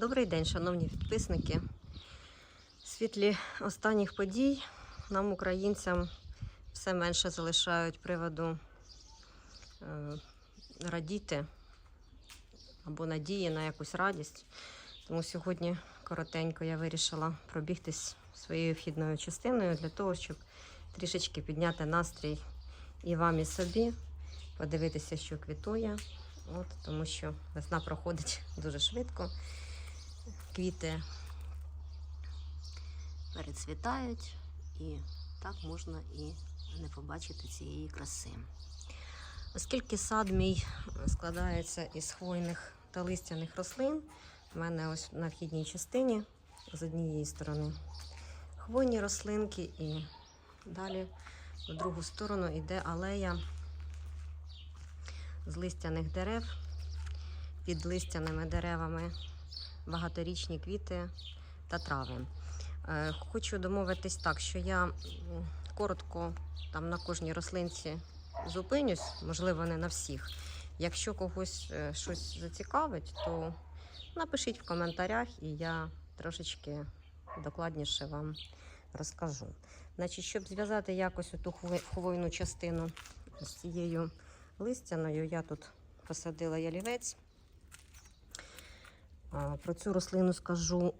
Добрий день, шановні підписники. В світлі останніх подій нам, українцям, все менше залишають приводу е, радіти або надії на якусь радість. Тому сьогодні коротенько я вирішила пробігтись своєю вхідною частиною для того, щоб трішечки підняти настрій і вам, і собі, подивитися, що квітує. От, тому що весна проходить дуже швидко. Квіти перецвітають, і так можна і не побачити цієї краси. Оскільки сад мій складається із хвойних та листяних рослин, в мене ось на вхідній частині з однієї сторони хвойні рослинки, і далі в другу сторону йде алея з листяних дерев. Під листяними деревами багаторічні квіти та трави. Е, Хочу домовитись так, що я коротко там на кожній рослинці зупинюсь, можливо, не на всіх. Якщо когось е, щось зацікавить, то напишіть в коментарях, і я трошечки докладніше вам розкажу. Значить, щоб зв'язати якось ту хвойну частину з цією листяною, я тут посадила ялівець. Про цю рослину скажу,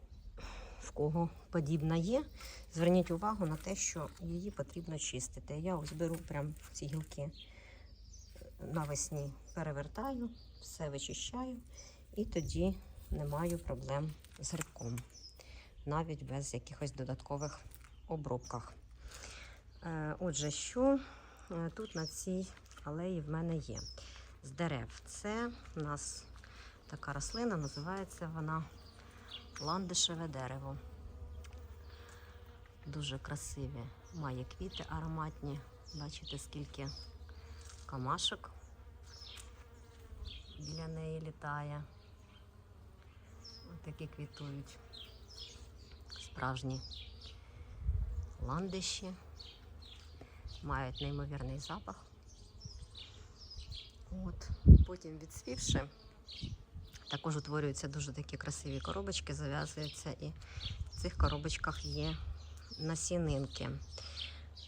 в кого подібна є. Зверніть увагу на те, що її потрібно чистити. Я ось беру прям ці гілки навесні, перевертаю, все вичищаю, і тоді не маю проблем з грибком, навіть без якихось додаткових обробках. Е, Отже, що е, тут на цій алеї в мене є з дерев? Це у нас така рослина, називається вона ландишеве дерево. Дуже красиві. Має квіти ароматні. Бачите, скільки камашок біля неї літає. Ось такі квітують. Справжні ландиші. Мають неймовірний запах. От. Потім відсвівши, також утворюються дуже такі красиві коробочки, зав'язуються, і в цих коробочках є насінинки.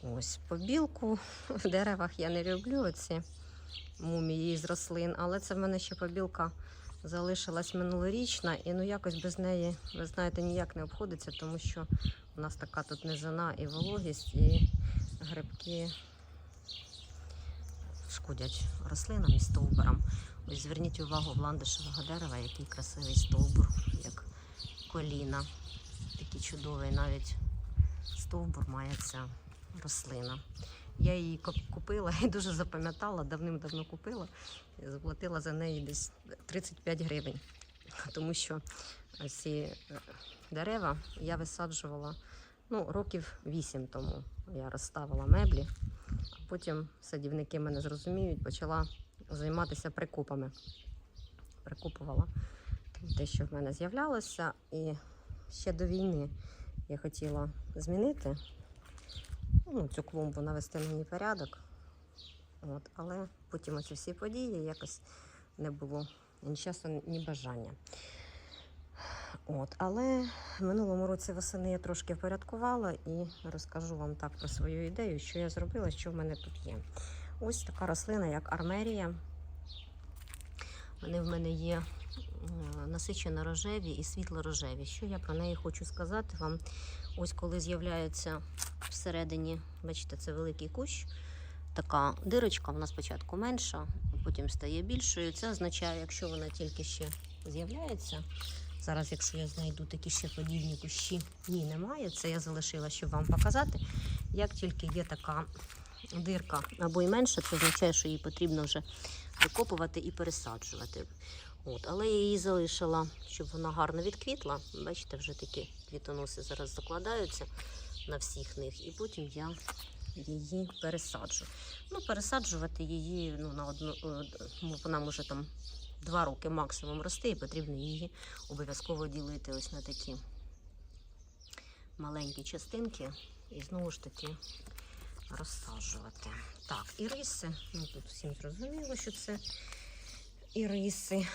Ось побілку в деревах я не люблю оці мумії з рослин, але це в мене ще побілка залишилась минулорічна, і ну якось без неї, ви знаєте, ніяк не обходиться, тому що у нас така тут низина і вологість, і грибки шкодять рослинам і стовбурам. Ось зверніть увагу ландишевого дерева, який красивий стовбур, як коліна. Такий чудовий навіть стовбур має ця рослина. Я її купила і дуже запам'ятала, давним-давно купила. І заплатила за неї десь 35 гривень. Тому що ці е, дерева я висаджувала ну, років 8 тому. Я розставила меблі, а потім садівники мене зрозуміють, почала займатися прикупами. Прикупувала те, що в мене з'являлося. І ще до війни я хотіла змінити ну, цю клумбу, навести на ній порядок. От, але потім оці всі події якось не було ні часу, ні бажання. От, але в минулому році восени я трошки впорядкувала і розкажу вам так про свою ідею, що я зробила, що в мене тут є. Ось така рослина, як армерія. Вони в мене є насичено рожеві і світло рожеві. Що я про неї хочу сказати вам? Ось коли з'являється всередині, бачите, це великий кущ, така дирочка, вона спочатку менша, потім стає більшою. Це означає, якщо вона тільки ще з'являється. Зараз, якщо я знайду такі ще подібні кущі, ні, немає. Це я залишила, щоб вам показати. Як тільки є така дирка або й менша, це означає, що її потрібно вже викопувати і пересаджувати. От, але я її залишила, щоб вона гарно відквітла. Бачите, вже такі квітоноси зараз закладаються на всіх них, і потім я її пересаджу. Ну, пересаджувати її ну, на одну, е, ну, вона може там два роки максимум рости, і потрібно її обов'язково ділити ось на такі маленькі частинки і знову ж таки розсаджувати. Так, іриси. Ну тут всім зрозуміло, що це іриси.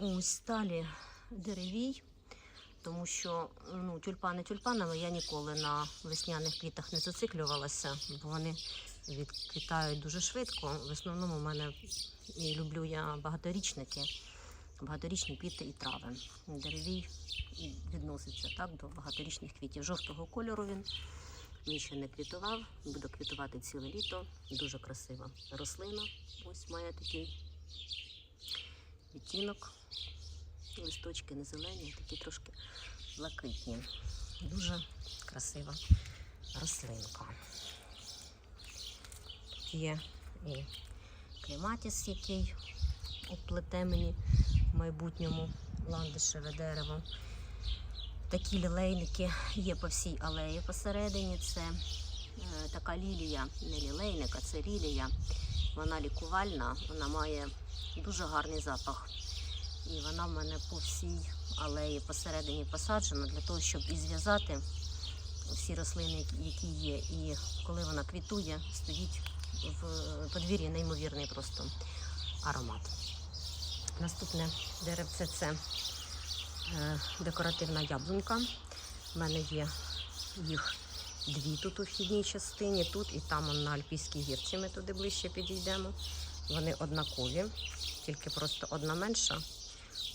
Ось далі деревій. тому що ну, тюльпани тюльпанами я ніколи на весняних квітах не зациклювалася, бо вони відквітають дуже швидко. В основному в мене і люблю я багаторічники, багаторічні квіти і трави. Деревій відноситься так до багаторічних квітів. Жовтого кольору він. Він ще не квітував, буде квітувати ціле літо. Дуже красива рослина. Ось має такий відтінок. Листочки не зелені, а такі трошки блакитні. Дуже красива рослинка. Тут є і клематіс, який оплете мені в майбутньому ландишеве дерево. Такі лілейники є по всій алеї посередині. Це е, така лілія, не лілейник, а це лілія. Вона лікувальна, вона має дуже гарний запах. І вона в мене по всій алеї посередині посаджена для того, щоб і зв'язати всі рослини, які- є. І коли вона квітує, стоїть в подвір'ї неймовірний просто аромат. Наступне деревце це декоративна яблунька. У мене є їх дві тут у вхідній частині, тут і там на Альпійській гірці. Ми туди ближче підійдемо. Вони однакові, тільки просто одна менша,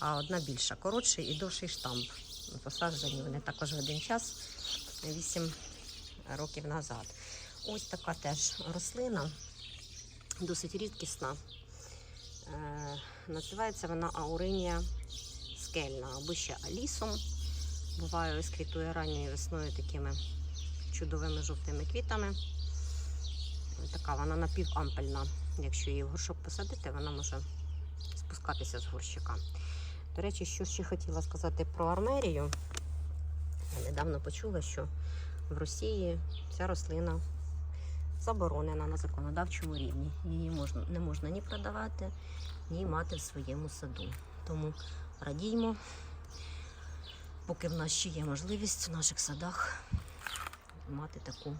а одна більша. Коротший і довший штамп. Посаджені вони також в один час, 8 років назад. Ось така теж рослина, досить рідкісна. Е, називається вона ауринія скельна або ще алісом. Буває, ось квітує ранньою весною такими чудовими жовтими квітами. Така вона напівампельна. Якщо її в горшок посадити, вона може спускатися з горщика. До речі, що ще хотіла сказати про армерію. Я недавно почула, що в Росії ця рослина заборонена на законодавчому рівні. Її можна, не можна ні продавати, ні мати в своєму саду. Тому радіймо, поки в нас ще є можливість в наших садах мати таку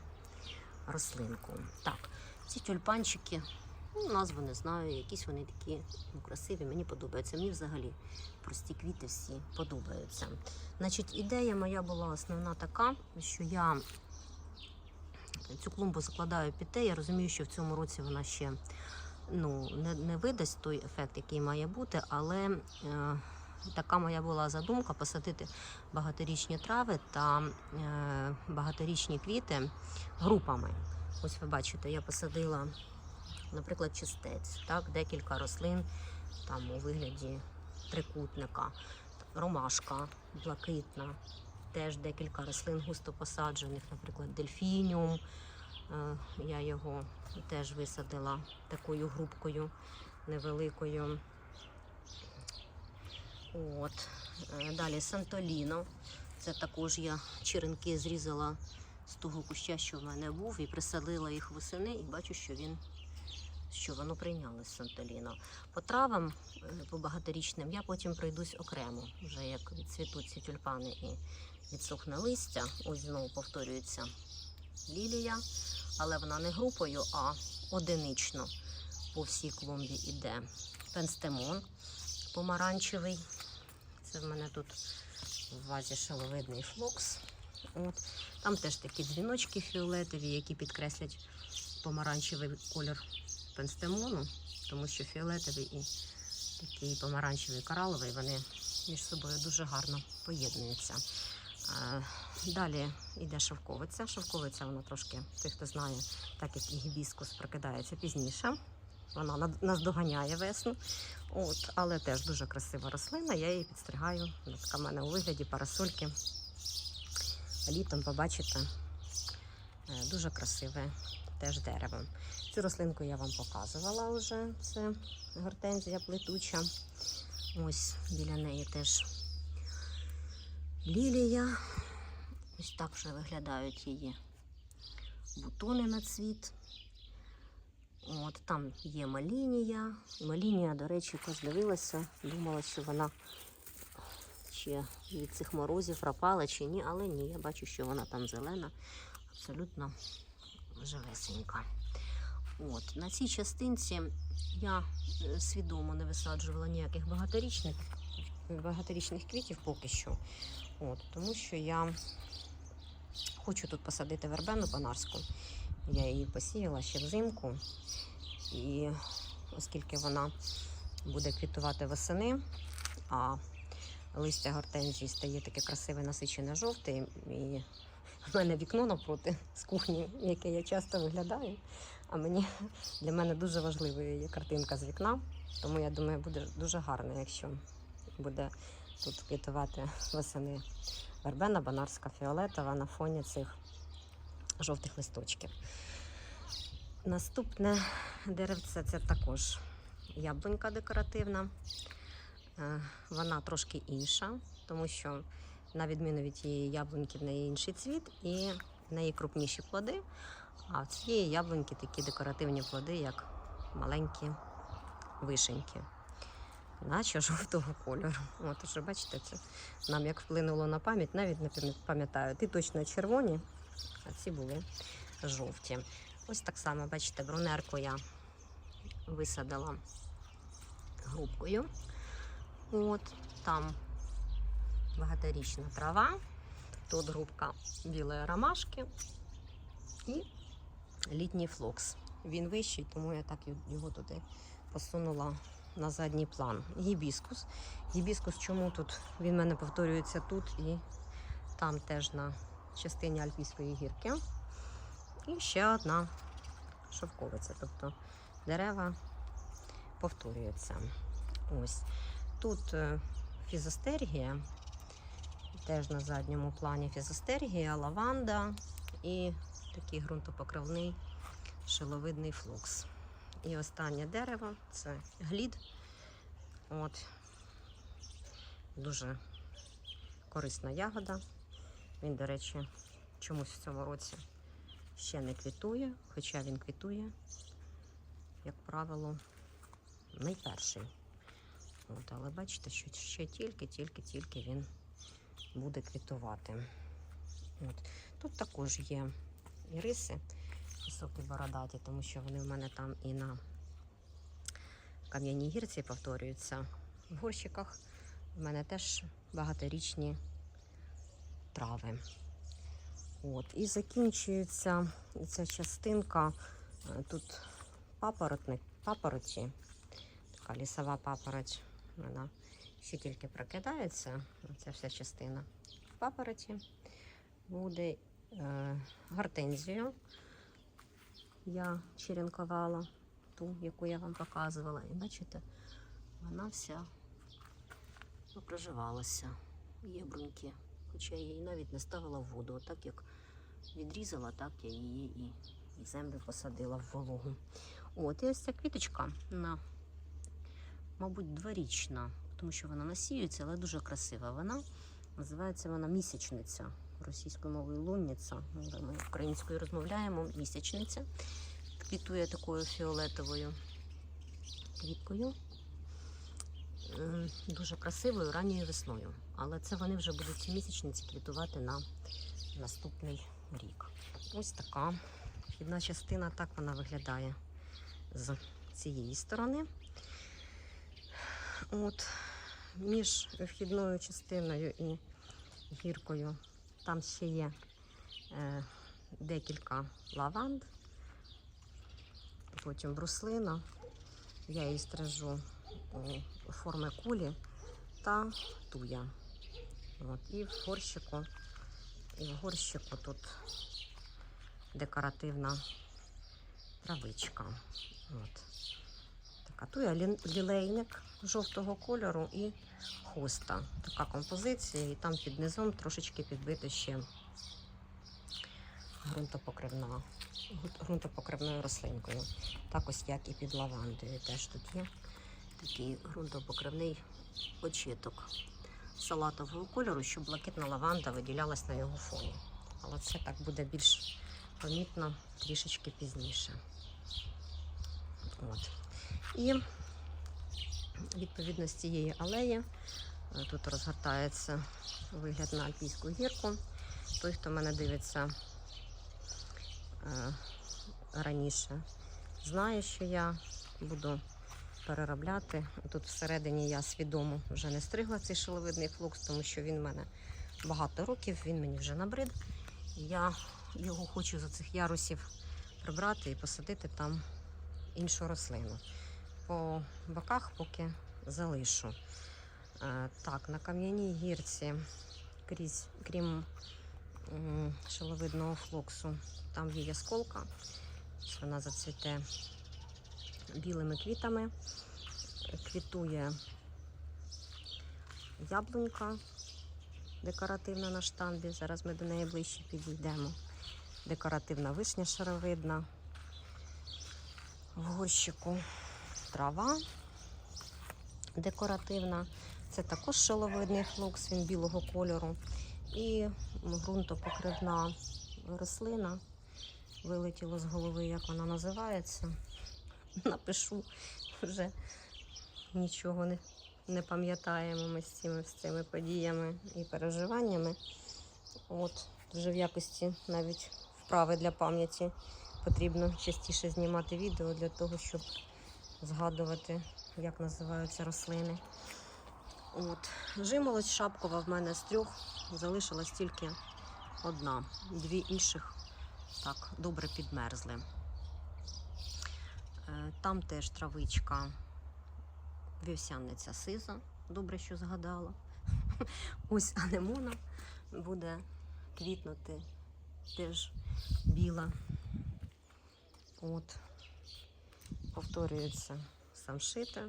рослинку. Так, ці тюльпанчики, ну, назви не знаю, якісь вони такі ну, красиві, мені подобаються. Мені взагалі прості квіти всі подобаються. Значить, ідея моя була основна така, що я цю клумбу закладаю під те. Я розумію, що в цьому році вона ще ну, не, не видасть той ефект, який має бути, але е, така моя була задумка посадити багаторічні трави та е, багаторічні квіти групами. Ось ви бачите, я посадила, наприклад, чистець, так, декілька рослин там у вигляді трикутника, ромашка блакитна, теж декілька рослин густо посаджених, наприклад, дельфініум. Е, Я його теж висадила такою групкою невеликою. От. Е, Далі Сантоліно. Це також я черенки зрізала з того куща, що в мене був, і присадила їх восени, і бачу, що він що воно прийняло з Сантоліно. По травам, е, по багаторічним, я потім пройдусь окремо, вже як відцвітуть ці тюльпани і відсохне листя. Ось знову повторюється лілія, але вона не групою, а одинично по всій клумбі іде. Пенстемон помаранчевий. Це в мене тут в вазі шаловидний флокс. От. Там теж такі дзвіночки фіолетові, які підкреслять помаранчевий колір пенстемону, тому що фіолетовий і такий помаранчевий кораловий, вони між собою дуже гарно поєднуються. Далі йде шовковиця. Шовковиця, вона трошки, той, хто знає, так як і гібіскус прокидається пізніше. Вона наздоганяє весну. От, але теж дуже красива рослина. Я її підстригаю. Така в мене у вигляді парасольки. Літом побачите е, дуже красиве теж дерево. Цю рослинку я вам показувала вже. Це гортензія плетуча. Ось біля неї теж лілія. Ось так вже виглядають її бутони на цвіт. От, там є малінія. Малінія, до речі, якось дивилася, думала, що вона ще від цих морозів пропала чи ні, але ні, я бачу, що вона там зелена, абсолютно живесенька. От, на цій частинці я е, свідомо не висаджувала ніяких багаторічних багаторічних квітів поки що. От, тому що я хочу тут посадити вербену панарську. Я її посіяла ще взимку. І оскільки вона буде квітувати восени, а листя гортензії стає таке красиве, насичене жовте, і в мене вікно навпроти з кухні, яке я часто виглядаю. А мені для мене дуже важливою є картинка з вікна, тому я думаю, буде дуже гарно, якщо буде тут квітувати восени вербена, банарська фіолетова на фоні цих жовтих листочків. Наступне деревце це також яблунька декоративна. Е, Вона трошки інша, тому що, на відміну від тієї яблуньки, в неї інший цвіт і в неї крупніші плоди. А в цієї яблуньки такі декоративні плоди, як маленькі вишеньки, наче жовтого кольору. От уже бачите, це нам як вплинуло на пам'ять, навіть не пам'ятаю. Ті точно червоні, а ці були жовті. Ось так само, бачите, брунерку я висадила грубкою. От там багаторічна трава, тут грубка білої ромашки і літній флокс. Він вищий, тому я так його туди посунула на задній план. Гібіскус. Гібіскус, чому тут? Він в мене повторюється тут і там теж на частині Альпійської гірки. І ще одна шовковиця, тобто дерева повторюються. Ось. Тут е, фізостергія, теж на задньому плані фізостергія, лаванда і такий ґрунтопокривний шиловидний флокс. І останнє дерево це глід. От. Дуже корисна ягода. Він, до речі, чомусь в цьому році ще не квітує, хоча він квітує, як правило, найперший. От, але бачите, що ще тільки-тільки-тільки він буде квітувати. От. Тут також є і риси високі бородаті, тому що вони в мене там і на кам'яній гірці повторюються. В горщиках в мене теж багаторічні трави. От. І закінчується ця частинка. е, Тут папоротник, папороті, така лісова папороть. Вона ще тільки прокидається. Ця вся частина папороті. Буде е, гортензію. Я черенкувала ту, яку я вам показувала. І бачите, вона вся проживалася. Є бруньки. Хоча я її навіть не ставила в воду. Отак як відрізала, так я її і землю посадила в вологу. От, і ось ця квіточка, вона, мабуть, дворічна, тому що вона насіюється, але дуже красива. Вона називається вона місячниця. Російською мовою лунниця. Ми українською розмовляємо місячниця. Квітує такою фіолетовою квіткою. М, Дуже красивою ранньою весною. Але це вони вже будуть ці місячниці квітувати на наступний рік. Ось така вхідна частина, так вона виглядає з цієї сторони. От, між вхідною частиною і гіркою там ще є е, декілька лаванд, потім бруслина. Я її стрижу форми кулі та туя. От, і в горщику, і в горщику тут декоративна травичка. От. Така туя лілейник жовтого кольору і хоста. Така композиція, і там під низом трошечки підбито ще ґрунтопокривна, ґрунтопокривною рослинкою. Так ось як і під лавандою. Теж тут є такий ґрунтопокривний очіток салатового кольору, щоб блакитна лаванда виділялась на його фоні. Але це так буде більш помітно трішечки пізніше. От. І відповідно з цієї алеї е, тут розгортається вигляд на Альпійську гірку. Той, хто мене дивиться е, раніше, знає, що я буду переробляти. Тут всередині я свідомо вже не стригла цей шиловидний флокс, тому що він в мене багато років, він мені вже набрид. Я його хочу з цих ярусів прибрати і посадити там іншу рослину. По боках поки залишу. Е, Так, на кам'яній гірці, крізь, крім шиловидного флоксу, там є ясколка. Вона зацвіте білими квітами. Квітує яблунька декоративна на штамбі. Зараз ми до неї ближче підійдемо. Декоративна вишня шаровидна. В горщику трава декоративна. Це також шиловидний флукс, він білого кольору. І ґрунтопокривна рослина. Вилетіло з голови, як вона називається. Напишу вже нічого не, не пам'ятаємо ми з цими, з цими подіями і переживаннями. От, вже в якості навіть вправи для пам'яті потрібно частіше знімати відео для того, щоб згадувати, як називаються рослини. От. Жимолость шапкова в мене з трьох залишилась тільки одна. Дві інших так добре підмерзли. Там теж травичка вівсяниця сиза, добре, що згадала. Ось анемона буде квітнути теж біла. От, повторюється самшита.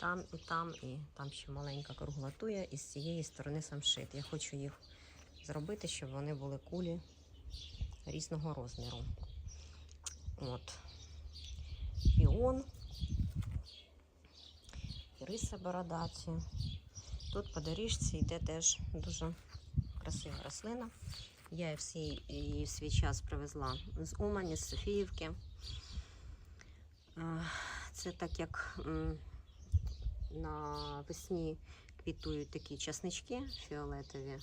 Там і там, і там ще маленька круглатуя, і з цієї сторони самшит. Я хочу їх зробити, щоб вони були кулі різного розміру. От. Піон, риса бородаті. Тут по доріжці йде теж дуже красива рослина. Я всі- її в свій час привезла з Умані, з Софіївки. Це так як м, навесні квітують такі часнички фіолетові.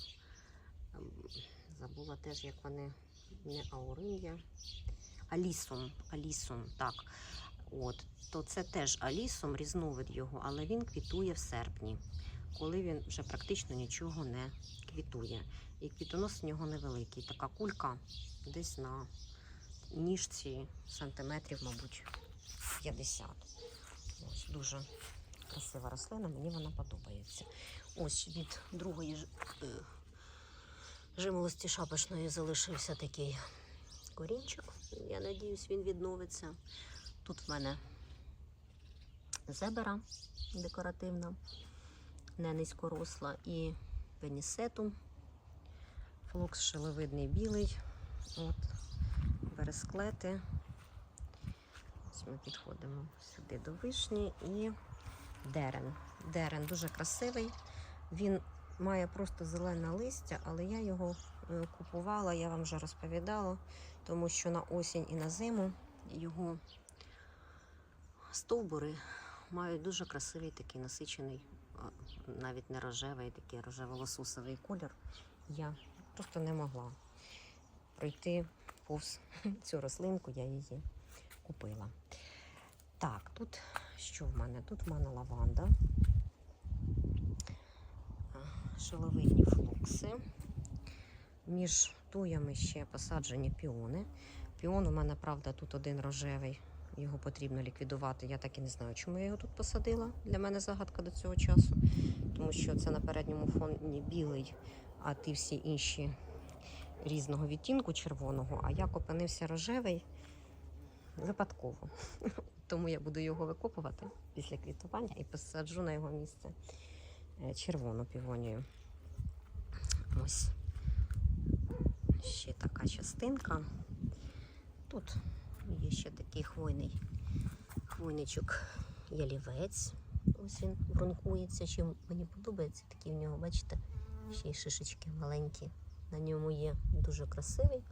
Забула теж, як вони не аурин'я. Алісом, алісом, так. От, то це теж алісом, різновид його, але він квітує в серпні, коли він вже практично нічого не квітує. І квітонос в нього невеликий. Така кулька десь на ніжці сантиметрів, мабуть, 50. Ось дуже красива рослина, мені вона подобається. Ось від другої е, жимолості шапочної залишився такий корінчик. Я надіюсь, він відновиться. Тут в мене зебера декоративна, не низькоросла, і пенісетум, флокс шиловидний білий, от, бересклети. Ось ми підходимо сюди до вишні і дерен. Дерен дуже красивий. Він має просто зелене листя, але я його е, купувала, я вам вже розповідала, тому що на осінь і на зиму його стовбури мають дуже красивий такий насичений, навіть не рожевий, такий рожево-лосусовий колір. Я просто не могла пройти повз цю рослинку, я її купила. Так, тут що в мене? Тут в мене лаванда, а, шиловидні флокси. Між туями ще посаджені піони. Піон у мене, правда, тут один рожевий. Його потрібно ліквідувати. Я так і не знаю, чому я його тут посадила. Для мене загадка до цього часу. Тому що це на передньому фоні білий, а ті всі інші різного відтінку червоного. А як опинився рожевий випадково. Тому я буду його викопувати після квітування і посаджу на його місце е, червону півонію. Ось ще така частинка. Тут ще такий хвойний хвойничок ялівець. Ось він бронкується. Чим мені подобається такий в нього, бачите, ще й шишечки маленькі. На ньому є дуже красивий.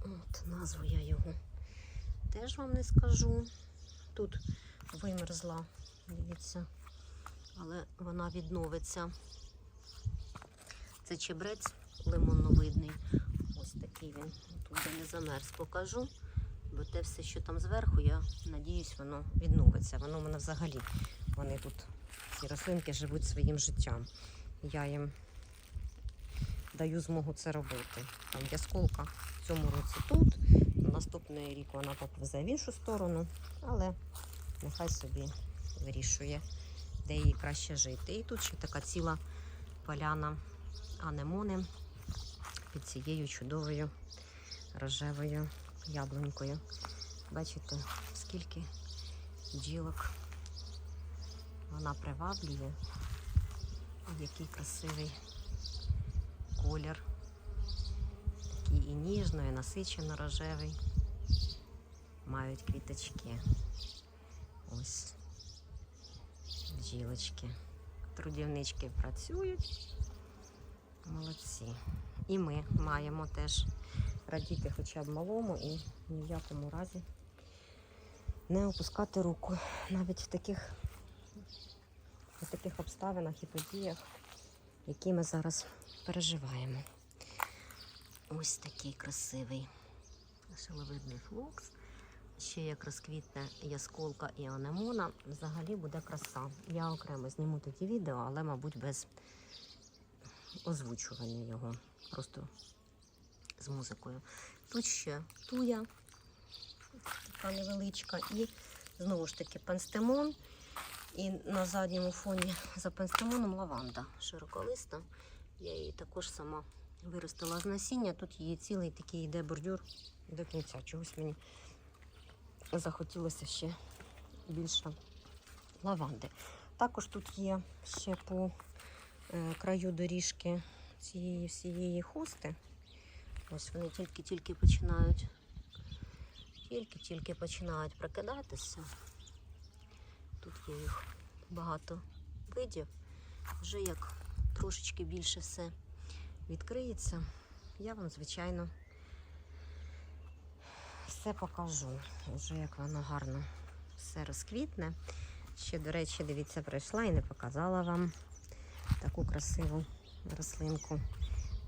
От назву я його теж вам не скажу. Тут вимерзла, дивіться, але вона відновиться. Це чебрець лимонновидний. Ось такий він. Тут де не замерз, покажу. Бо те все, що там зверху, я надіюсь, воно відновиться. Воно мене взагалі. Вони тут, ці рослинки, живуть своїм життям. Я їм даю змогу це робити. Там ясколка в цьому році тут. Наступний рік вона поповзе в іншу сторону, але нехай собі вирішує, де їй краще жити. І тут ще така ціла поляна анемони під цією чудовою рожевою яблунькою. Бачите, скільки бджілок вона приваблює. Який красивий колір. Такий і ніжно, і насичено рожевий. Мають квіточки. Ось бджілочки. Трудівнички працюють. Молодці. І ми маємо теж радіти хоча б малому і ні в якому разі не опускати руку. Навіть в таких, в таких обставинах і подіях, які ми зараз переживаємо. Ось такий красивий шиловидний флокс. Ще як розквітне ясколка і анемона, взагалі буде краса. Я окремо зніму тоді відео, але, мабуть, без озвучування його. Просто з музикою. Тут ще туя, така невеличка, і знову ж таки пенстемон. І на задньому фоні за пенстемоном лаванда широколиста. Я її також сама виростила з насіння. Тут її цілий такий йде бордюр до кінця. Чогось мені захотілося ще більше лаванди. Також тут є ще по е, краю доріжки цієї всієї хости. Ось вони тільки-тільки починають, тільки-тільки починають прокидатися. Тут є їх багато видів. Вже як трошечки більше все відкриється, я вам, звичайно, все покажу. Вже як воно гарно все розквітне. Ще, до речі, дивіться, прийшла і не показала вам таку красиву рослинку.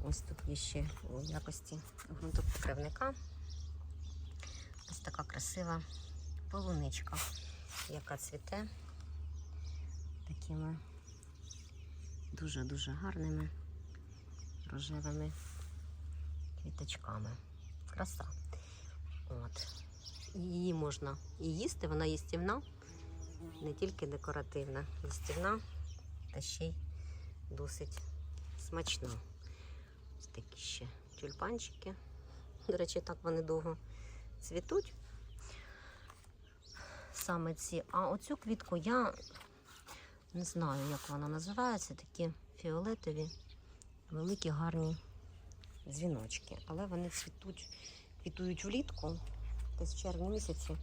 Ось тут є ще у якості ґрунтопокривника. Ось така красива полуничка, яка цвіте такими дуже-дуже гарними рожевими квіточками. Краса. От. Її можна і їсти, вона їстівна, не тільки декоративна, їстівна, та ще й досить смачна. Такі ще тюльпанчики. До речі, так вони довго цвітуть. Саме ці. А оцю квітку я не знаю, як вона називається. Такі фіолетові, великі, гарні дзвіночки. Але вони цвітуть, квітують влітку, десь в червні місяці,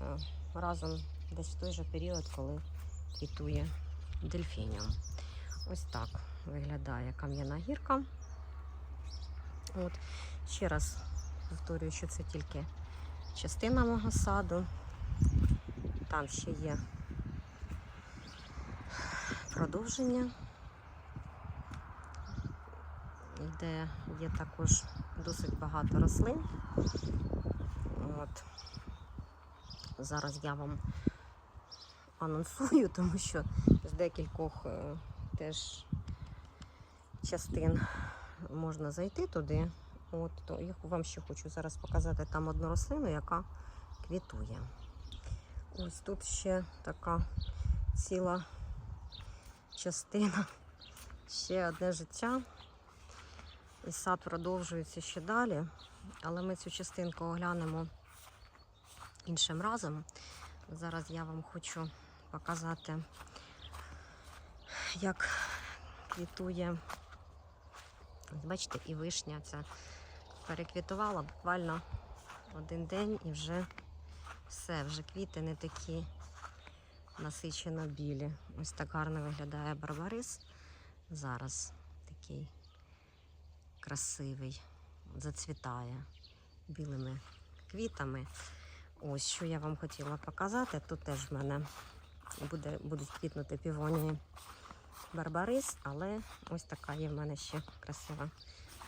е, разом десь в той же період, коли квітує дельфініум. Ось так виглядає кам'яна гірка. От. Ще раз повторюю, що це тільки частина мого саду. Там ще є продовження, де є також досить багато рослин. От. Зараз я вам анонсую, тому що з декількох е, теж частин можна зайти туди. От, то я вам ще хочу зараз показати там одну рослину, яка квітує. Ось тут ще така ціла частина, ще одне життя. І сад продовжується ще далі, але ми цю частинку оглянемо іншим разом. Зараз я вам хочу показати, як квітує. Бачите, і вишня ця переквітувала буквально один день і вже все, вже квіти не такі насичено білі. Ось так гарно виглядає барбарис. Зараз такий красивий, зацвітає білими квітами. Ось що я вам хотіла показати. Тут теж в мене буде, будуть квітнути півонії барбарис, але ось така є в мене ще красива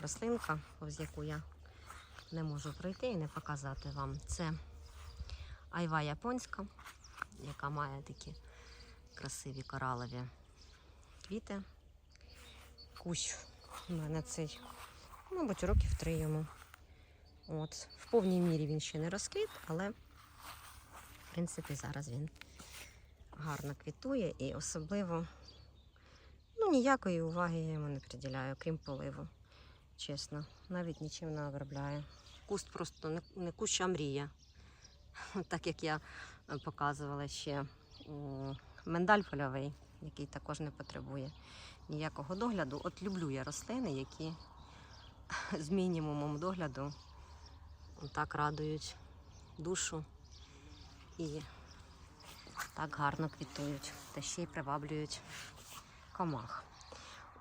рослинка, повз яку я не можу пройти і не показати вам. Це айва японська, яка має такі красиві коралові квіти. Кущ у мене цей, мабуть, років три йому. От. В повній мірі він ще не розквіт, але в принципі зараз він гарно квітує і особливо ну, ніякої уваги я йому не приділяю, крім поливу. Чесно, навіть нічим не обробляю. Куст просто не, не кущ, а мрія. Так як я е, показувала ще миндаль польовий, який також не потребує ніякого догляду. От люблю я рослини, які з мінімумом догляду так радують душу і так гарно квітують та ще й приваблюють комах.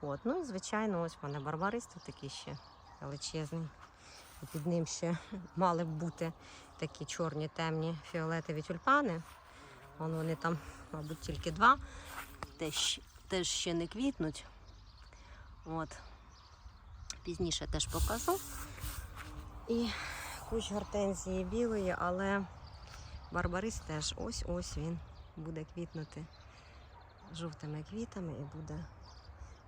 От, ну і звичайно, ось в мене барбаристи такий ще величезний. Під ним ще мали б бути такі чорні, темні фіолетові тюльпани. Вон вони там, мабуть, тільки два. Теж, теж ще не квітнуть. От. Пізніше теж покажу. І кущ гортензії білої, але барбарис теж ось-ось він буде квітнути жовтими квітами і буде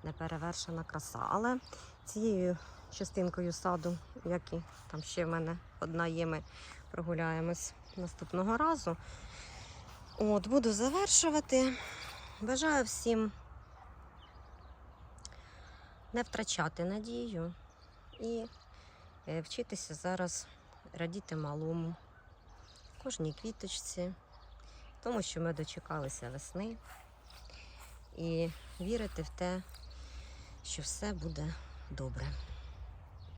неперевершена краса. Але цією частинкою саду, як і там ще в мене одна є, ми прогуляємось наступного разу. От, буду завершувати. Бажаю всім не втрачати надію і е, вчитися зараз радіти малому, кожній квіточці, тому що ми дочекалися весни і вірити в те, що все буде добре.